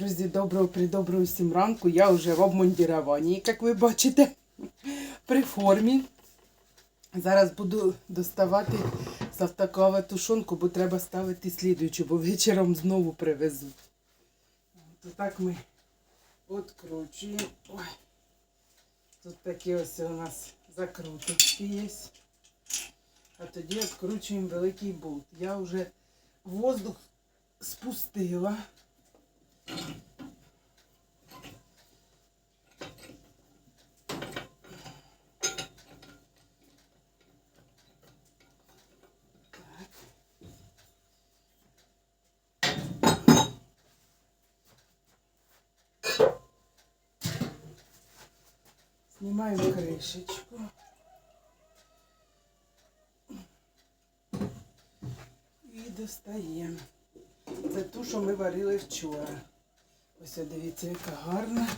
Друзі, доброго придоброго всім ранку. Я вже в обмундіруванні, як ви бачите, при формі. Зараз буду доставати з тушонку, бо треба ставити слідуючу, бо вечором знову привезуть. От так ми відкручуємо. Ой. Тут такі ось у нас закруточки є. А тоді відкручуємо великий болт. Я вже воздух спустила. Знімаємо кришечку. І достаємо. Це ту, що ми варили вчора. Ось дивіться, яка гарна,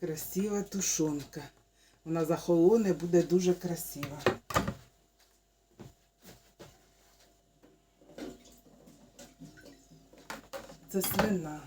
красива тушонка. Вона захолоне, буде дуже красива. Це свина.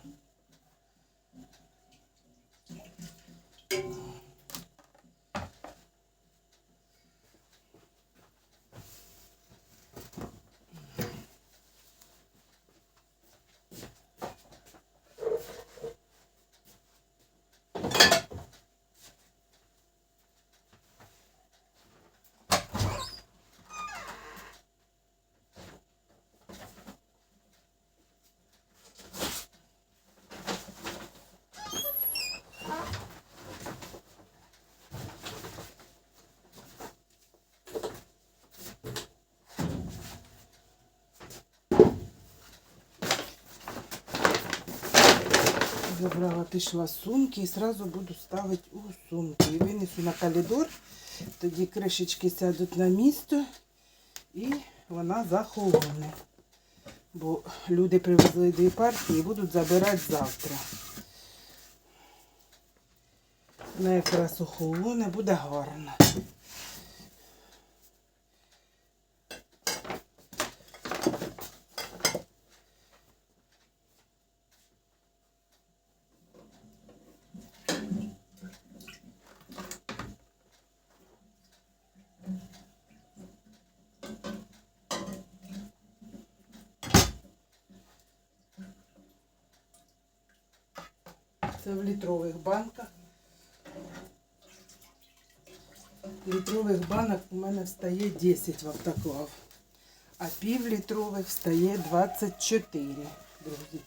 Забрала, пішла з сумки і одразу буду ставити у сумку. Винесу на коридор, тоді кришечки сядуть на місто і вона захолоне. Бо люди привезли дві партії і будуть забирати завтра. Вона якраз охолоне, буде гарно. Це в літрових банках. Літрових банок у мене встає 10 в автоклав, а півлітрових встає 24, друзі.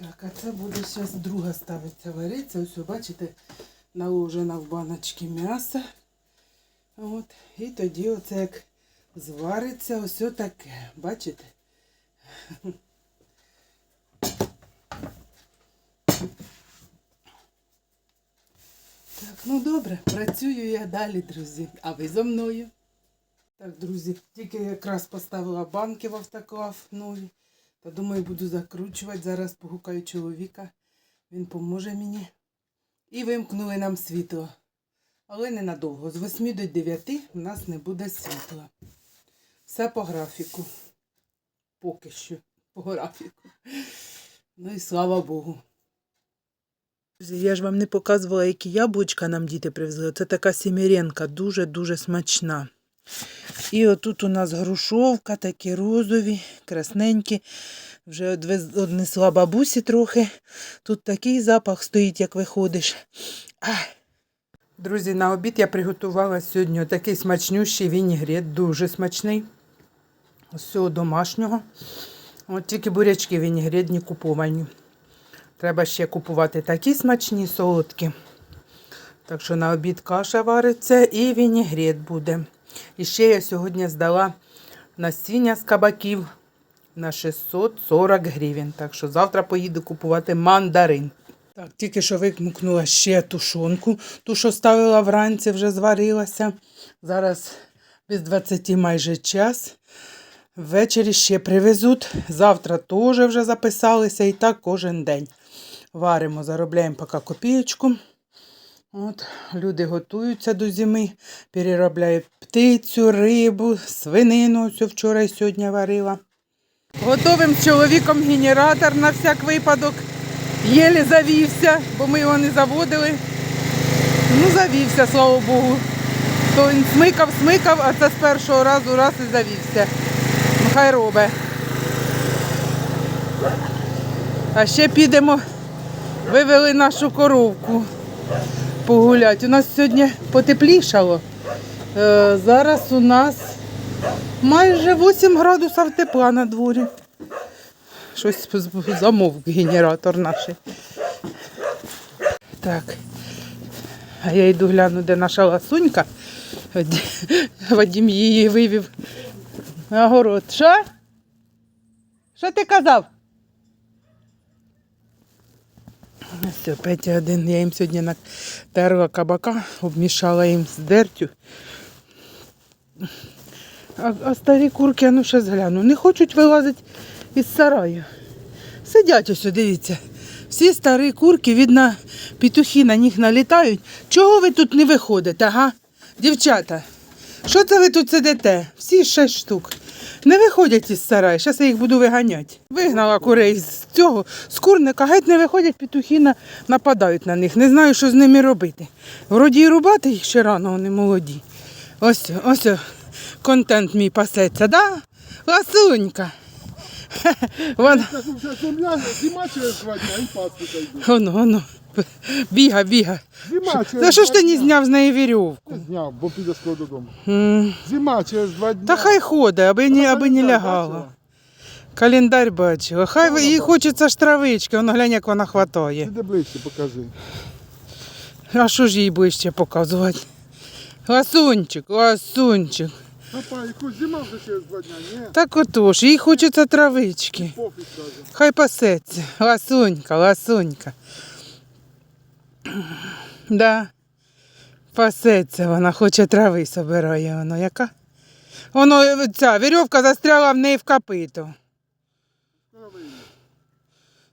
Так, а це буде зараз друга ставиться вариться. Ось ви бачите, наложена в баночки м'ясо. От. І тоді оце як звариться ось таке. Бачите? Так, ну добре, працюю я далі, друзі. А ви зо мною. Так, друзі, тільки якраз поставила банки в автоклав нові. Та думаю, буду закручувати. Зараз погукаю чоловіка. Він поможе мені. І вимкнули нам світло. Але ненадовго. З 8 до 9 в нас не буде світла. Все по графіку. Поки що. По графіку. Ну і слава Богу. Я ж вам не показувала, які яблучка нам діти привезли. Це така сіміренка, дуже-дуже смачна. І отут у нас грушовка, такі розові, красненькі. Вже однесла бабусі трохи. Тут такий запах стоїть, як виходиш. Ах. Друзі, на обід я приготувала сьогодні такий смачнющий вінігрет, дуже смачний. Цього домашнього. От тільки бурячки вінігретні куповані. Треба ще купувати такі смачні, солодкі. Так що на обід каша вариться і вінігрет буде. І ще я сьогодні здала насіння з кабаків на 640 гривень. Так що завтра поїду купувати мандарин. Так, тільки що вимкнула ще тушонку. Ту, що ставила вранці, вже зварилася. Зараз Без 20 майже час. Ввечері ще привезуть. Завтра теж вже записалися і так кожен день. Варимо, заробляємо поки копієчку. От, люди готуються до зими, переробляють птицю, рибу, свинину. Ось вчора і сьогодні варила. Готовим з чоловіком генератор на всяк випадок. Єлі завівся, бо ми його не заводили. Ну, завівся, слава Богу. То він смикав, смикав, а це з першого разу раз і завівся. Ну, хай робить. А ще підемо, вивели нашу коровку погуляти. У нас сьогодні потеплішало. Е, зараз у нас майже 8 градусів тепла на дворі. Щось замовк генератор наш. Так. А я йду гляну, де наша ласунька. Вад- Вадим її вивів на город. Що? Що ти казав? Все, Петя один. Я їм сьогодні натерла кабака, обмішала їм з дертю. А, а старі курки, а ну ще згляну, не хочуть вилазити із сараю. Сидять ось, дивіться. Всі старі курки, видно, петухи на них налітають. Чого ви тут не виходите, ага? Дівчата, що це ви тут сидите? Всі шість штук. Не виходять із сараю, зараз я їх буду виганяти. Вигнала курей з цього, з курника, геть не виходять, петухи на- нападають на них. Не знаю, що з ними робити. Вроді і рубати їх ще рано, вони молоді. Ось, ось контент мій пасеться, да? Ласунька. Вона, земля, зима через два дня і. Біга, біга. Зима через Та що ж два ти не дня. зняв з неї вірьовку? Не зняв, бо піде скоро додому. М, Зима через два дня. Та хай ходить, аби не, аби не лягала. Календар бачила. Хай їй хочеться ж травички, воно глянь, як вона хватає. Іди ближче, покажи. А що ж їй ближче показувати? Ласунчик, ласунчик. Папа, якусь зима вже через два дня, ні? Так отож, їй хочеться травички. Пофіг каже. Хай пасеться. Ласунька, ласунька. Да. Пасеться вона, хоче трави собирає воно. Яка? Воно ця вірьовка застряла в неї в копито.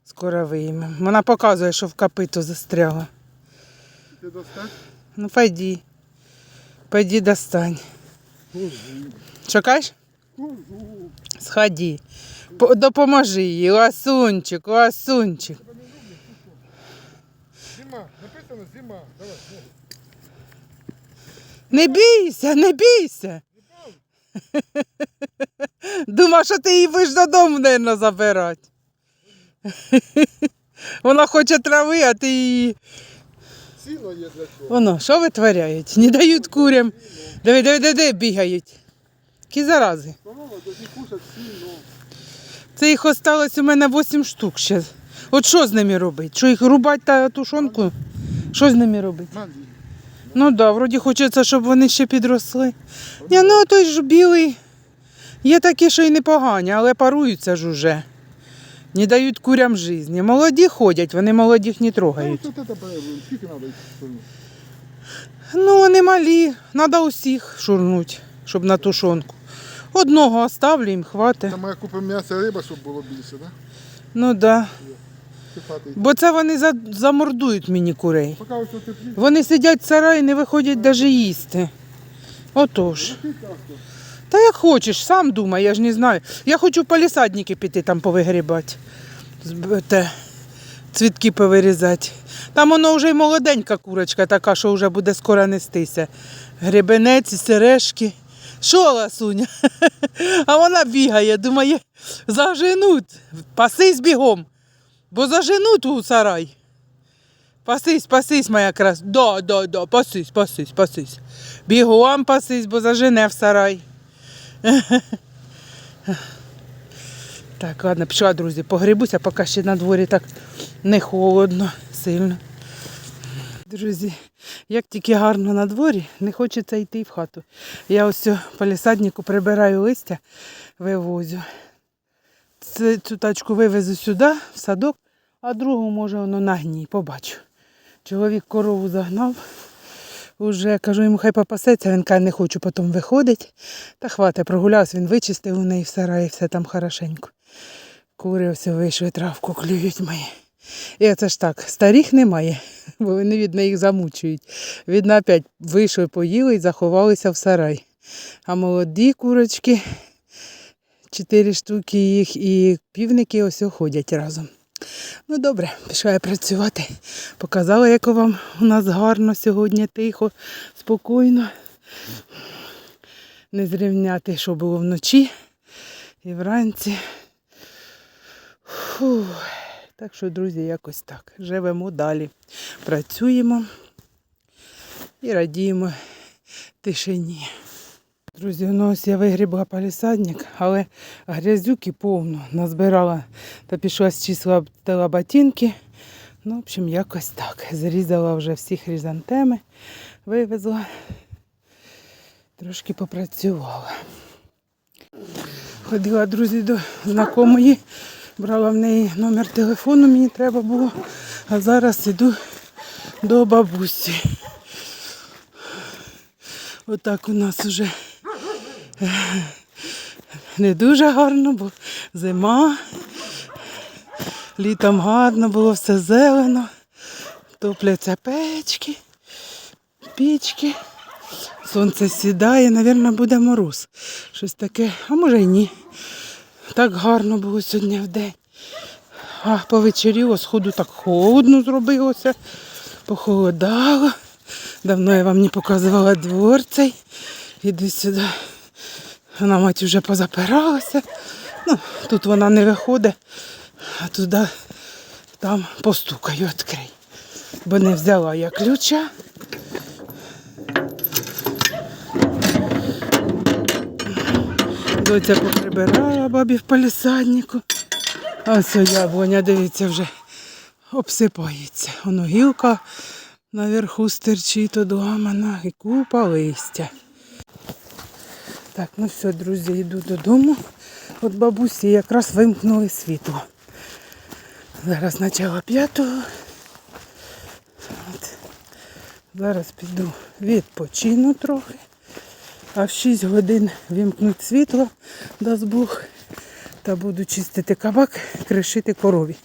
Скоро вийме. Вона показує, що в копито застряла. Ти достать? Ну, пойди. Пойди достань. Шукаєш? Сходи. Допоможи їй. Ласунчик, ласунчик. Зима. Давай, ногу. Не бійся, не бійся. Думав, що ти її будеш додому, мабуть, забирати. Вона хоче трави, а ти її. Сіно є для чого. Воно, що витворяють? Не дають курям. Диви, диви, диви, диви, бігають. Які зарази. Корова тоді кушать сіно. Це їх осталось у мене 8 штук ще. От що з ними робити? Що їх рубати та тушонку? Що з ними робити? Ну так, да, вроді хочеться, щоб вони ще підросли. Ні, ну той ж білий. Є такі, що й непогані, але паруються ж уже. Не дають курям житті. Молоді ходять, вони молодих не Ну, трогають. йти? Ну, вони малі, треба усіх шурнуть, щоб на тушонку. Одного оставлю, їм хватить. Там я купив м'ясо і риба, щоб було більше, так? Да? Ну так. Да. Бо це вони за- замордують мені курей. Поки ось теплі. Вони сидять в сараї, не виходять навіть їсти. Отож. Та як хочеш, сам думай, я ж не знаю. Я хочу в палісадники піти там повигрібати. Те, цвітки повирізати. Там воно вже й молоденька курочка така, що вже буде скоро нестися. Гребенець, сережки. Що, ласуня? А вона бігає, думає, заженуть. Пасись бігом, бо заженуть у сарай. Пасись, пасись, моя крас. Да, да, да, пасись, пасись, пасись. Бігом пасись, бо зажене в сарай. Так, ладно, пішла, друзі, погрібуся, поки ще на дворі так не холодно сильно. Друзі, як тільки гарно на дворі, не хочеться йти в хату. Я ось по лісаднику прибираю листя, вивозю. Цю тачку вивезу сюди, в садок, а другу, може, воно на побачу. Чоловік корову загнав, Уже кажу йому, хай попасеться, він каже, не хочу, потім виходить. Та хватить, прогулявся, він вичистив у неї в сараї, все там хорошенько. Кури все вийшли, травку клюють мої. І це ж так, старих немає, бо вони від їх замучують. Видно, опять вийшли, поїли і заховалися в сарай. А молоді курочки, чотири штуки їх, і півники ось ходять разом. Ну добре, пішла я працювати. Показала, як вам у нас гарно сьогодні, тихо, спокійно. Не зрівняти, що було вночі і вранці. Фух. Так що, друзі, якось так. Живемо далі. Працюємо і радіємо тишині. Друзі, ну ось я вигрібла палісадник, але грязюки повно назбирала та пішла зчислила ботинки. Ну, в общем, якось так. Зрізала вже всі хризантеми, вивезла, трошки попрацювала. Ходила, друзі, до знайомої, брала в неї номер телефону, мені треба було. А зараз іду до бабусі. Отак у нас уже не дуже гарно, бо зима. Літом гарно було все зелено. Топляться печки, пічки. Сонце сідає, мабуть, буде мороз. Щось таке, а може й ні. Так гарно було сьогодні в день. А повечеріло, сходу так холодно зробилося, похолодало. Давно я вам не показувала двор цей. Іди сюди. Вона мать вже позапиралася. Ну, тут вона не виходить, а туди там постукаю, відкрий. Бо не взяла я ключа. Доця поприбирала бабі в палісаднику. А ось яблуня, дивіться, вже обсипається. Воно гілка наверху стерчить одламана і купа листя. Так, ну все, друзі, йду додому. От бабусі якраз вимкнули світло. Зараз начало п'ятого. Зараз піду відпочину трохи. А в 6 годин вімкнуть світло, дасть Бог, та буду чистити кабак, кришити корові.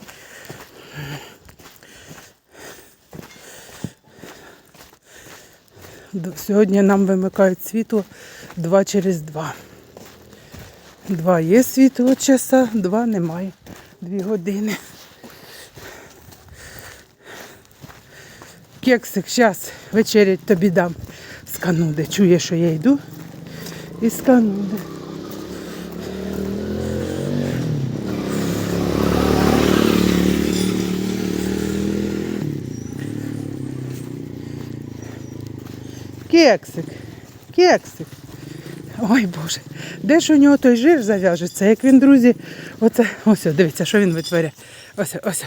Сьогодні нам вимикають світло 2 через 2. Два є світло часа, два немає. Дві години. Кексик, зараз вечерять тобі дам з кануди. Чує, що я йду. І з кануди. Кексик, кексик. Ой Боже, де ж у нього той жир зав'яжеться, як він, друзі, оце, ось, дивіться, що він витворяє. Ось, ось,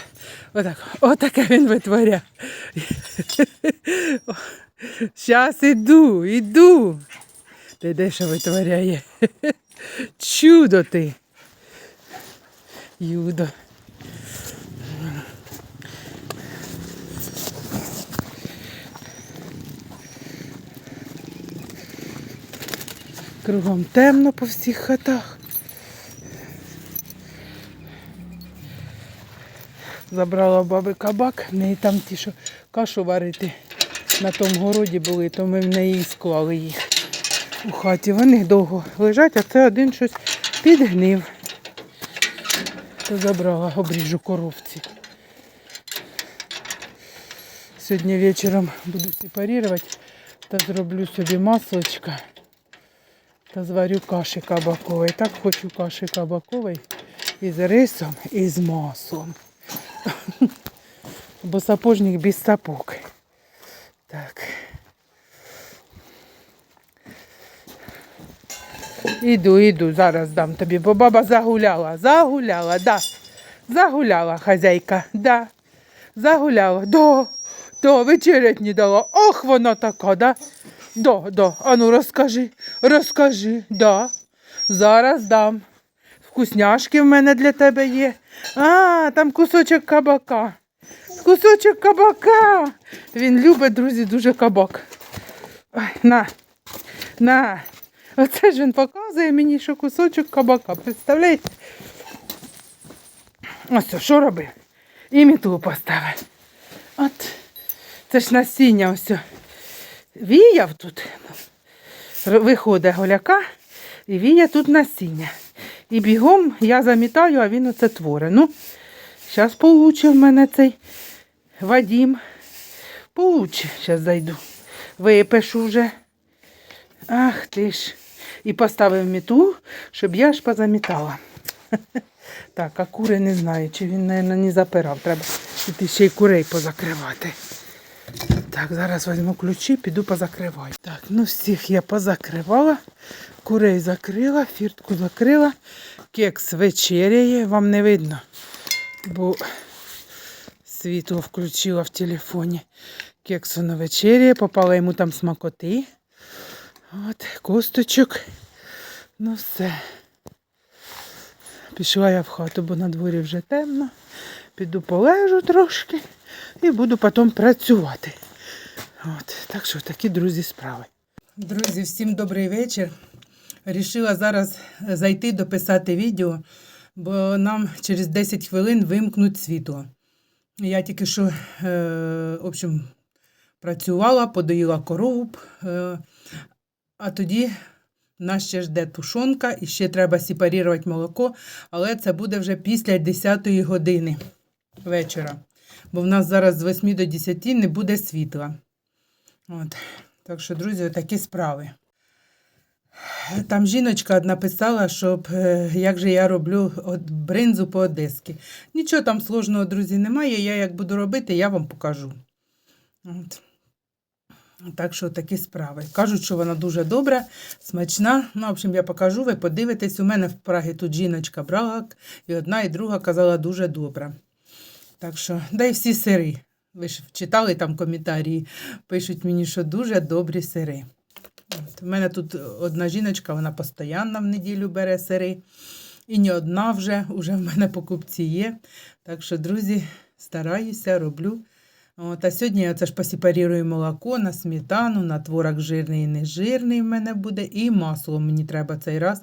отак, отаке він витворяє. Щас іду, іду. Ти де що витворяє? Чудо ти. Юдо. Кругом темно по всіх хатах. Забрала баби кабак, в неї там ті, що кашу варити на тому городі були, то ми в неї склали їх у хаті. Вони довго лежать, а це один щось підгнив. То забрала, обріжу коровці. Сьогодні вечором буду сепарувати та зроблю собі маслочка та зварю каші кабакової. Так хочу каші кабакової із рисом і з маслом. Бо сапожник без сапог. Так. Іду, іду, зараз дам тобі, бо баба загуляла. Загуляла, да. Загуляла хазяйка, да. Загуляла. Да, да, вечерять не дала. Ох, вона така, да. Да, да. Ану розкажи, розкажи, да. Зараз дам. Вкусняшки в мене для тебе є. А, там кусочок кабака. Кусочок кабака. Він любить, друзі, дуже кабак. Ой, на, на. Оце ж він показує мені, що кусочок кабака. Представляєте? Ось що робив? І мітлу поставив. От. Це ж насіння ось. Віяв тут. Виходить голяка і віє тут насіння. І бігом я замітаю, а він оце творить. Ну, зараз получив в мене цей Вадім. Получи, зараз зайду. Випишу вже. Ах ти ж. І поставив міту, щоб я ж позамітала. Так, а кури не знаю, чи він, мабуть, не запирав. Треба піти ще й курей позакривати. Так, зараз візьму ключі, піду позакриваю. Так, ну всіх я позакривала. Курей закрила, фіртку закрила. Кекс вечеряє, вам не видно, бо світло включила в телефоні. Кексу на вечеряє, попала йому там смакоти. От, косточок. Ну все. Пішла я в хату, бо на дворі вже темно. Піду полежу трошки і буду потім працювати. От, так що такі друзі справи. Друзі, всім добрий вечір. Рішила зараз зайти дописати відео, бо нам через 10 хвилин вимкнуть світло. Я тільки що, е, в общем, працювала, подоїла корову, е, а тоді нас ще жде тушонка і ще треба сепарувати молоко, але це буде вже після 10 години вечора. Бо в нас зараз з 8 до 10 не буде світла. От. Так що, друзі, такі справи. Там жіночка одна писала, щоб е, як же я роблю от бринзу по-одеськи. Нічого там сложного, друзі, немає. Я як буду робити, я вам покажу. От. Так що такі справи. Кажуть, що вона дуже добра, смачна. Ну, в общем, я покажу, ви подивитесь. У мене в Прагі тут жіночка брала, і одна, і друга казала дуже добра. Так що, да й всі сири. Ви ж читали там коментарі, пишуть мені, що дуже добрі сири. От, у мене тут одна жіночка, вона постійно в неділю бере сири. І не одна вже, вже в мене покупці є. Так що, друзі, стараюся, роблю. От, а сьогодні я це ж посепарірую молоко на сметану, на творог жирний і нежирний в мене буде, і масло мені треба цей раз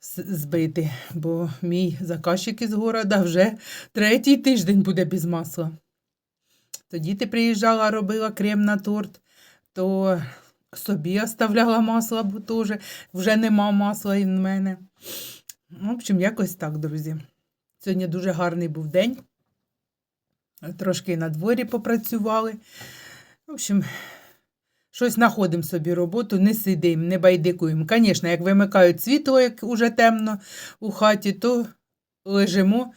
збити, бо мій заказчик із города вже третій тиждень буде без масла. Тоді ти приїжджала, робила крем на торт, то собі оставляла масло, бо теж вже нема масла і в мене. В общем, якось так, друзі. Сьогодні дуже гарний був день. Трошки на дворі попрацювали. В общем, щось знаходимо собі роботу, не сидимо, не байдикуємо. Звісно, як вимикають світло, як уже темно у хаті, то лежимо,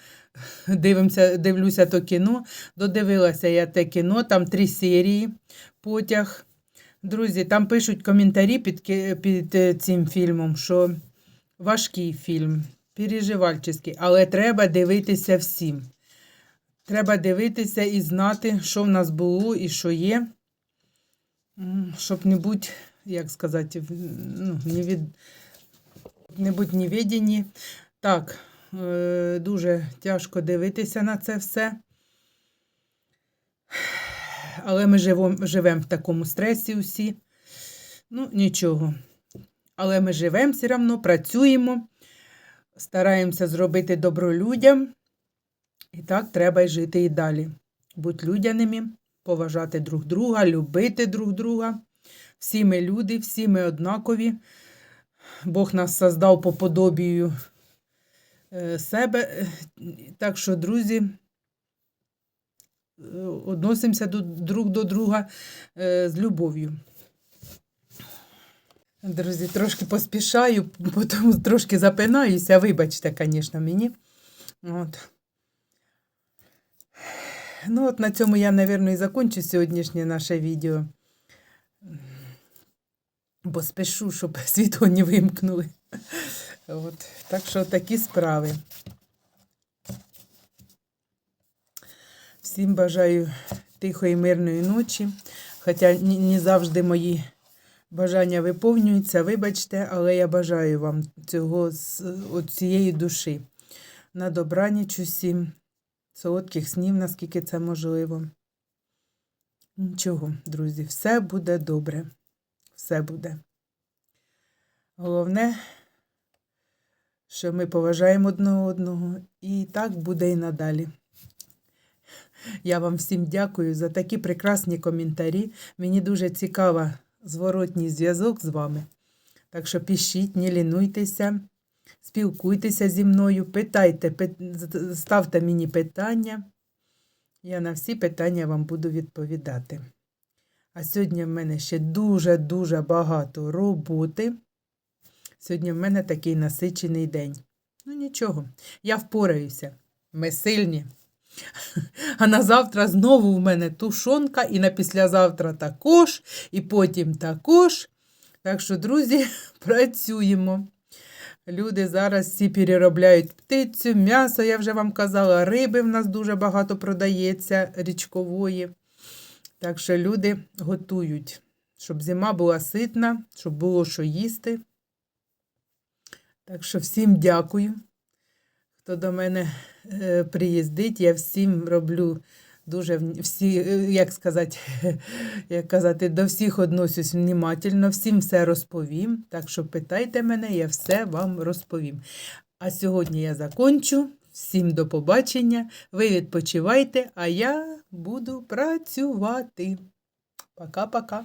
дивимося, дивлюся то кіно. Додивилася я те кіно, там три серії потяг. Друзі, там пишуть коментарі під, під е, цим фільмом, що важкий фільм, переживальчий, але треба дивитися всім. Треба дивитися і знати, що в нас було і що є, щоб не бути, як сказати, ну, не, від... не бути невідені. Так, дуже тяжко дивитися на це все. Але ми живемо, в такому стресі усі. Ну, нічого. Але ми живемо все одно, працюємо, стараємося зробити добро людям. І так треба й жити і далі. Будь людяними, поважати друг друга, любити друг друга. Всі ми люди, всі ми однакові. Бог нас создав по подобію е, себе. Так що, друзі, е, відносимося друг до друга е, з любов'ю. Друзі, трошки поспішаю, потім трошки запинаюся. Вибачте, звісно, мені. От. Ну, от на цьому я, мабуть, і закончу сьогоднішнє наше відео. Бо спішу, щоб світло не вимкнули. От. Так що такі справи. Всім бажаю тихої, мирної ночі. Хоча не завжди мої бажання виповнюються, вибачте, але я бажаю вам цього от цієї душі. На добраніч усім солодких снів, наскільки це можливо. Нічого, друзі, все буде добре. все буде. Головне, що ми поважаємо одне одного, і так буде і надалі. Я вам всім дякую за такі прекрасні коментарі. Мені дуже цікаво зворотній зв'язок з вами. Так що пишіть, не лінуйтеся, спілкуйтеся зі мною, питайте, ставте мені питання. Я на всі питання вам буду відповідати. А сьогодні в мене ще дуже-дуже багато роботи. Сьогодні в мене такий насичений день. Ну нічого, я впораюся. Ми сильні. А на завтра знову в мене тушонка, і на післязавтра також, і потім також. Так що, друзі, працюємо. Люди зараз всі переробляють птицю, м'ясо, я вже вам казала, риби в нас дуже багато продається річкової. Так що люди готують, щоб зима була ситна, щоб було що їсти. Так що всім дякую, хто до мене е, приїздить. Я всім роблю дуже всі, е, як сказати, як казати, до всіх относюсь внімательно, всім все розповім. Так що питайте мене, я все вам розповім. А сьогодні я закончу. Всім до побачення. Ви відпочивайте, а я буду працювати. Пока-пока.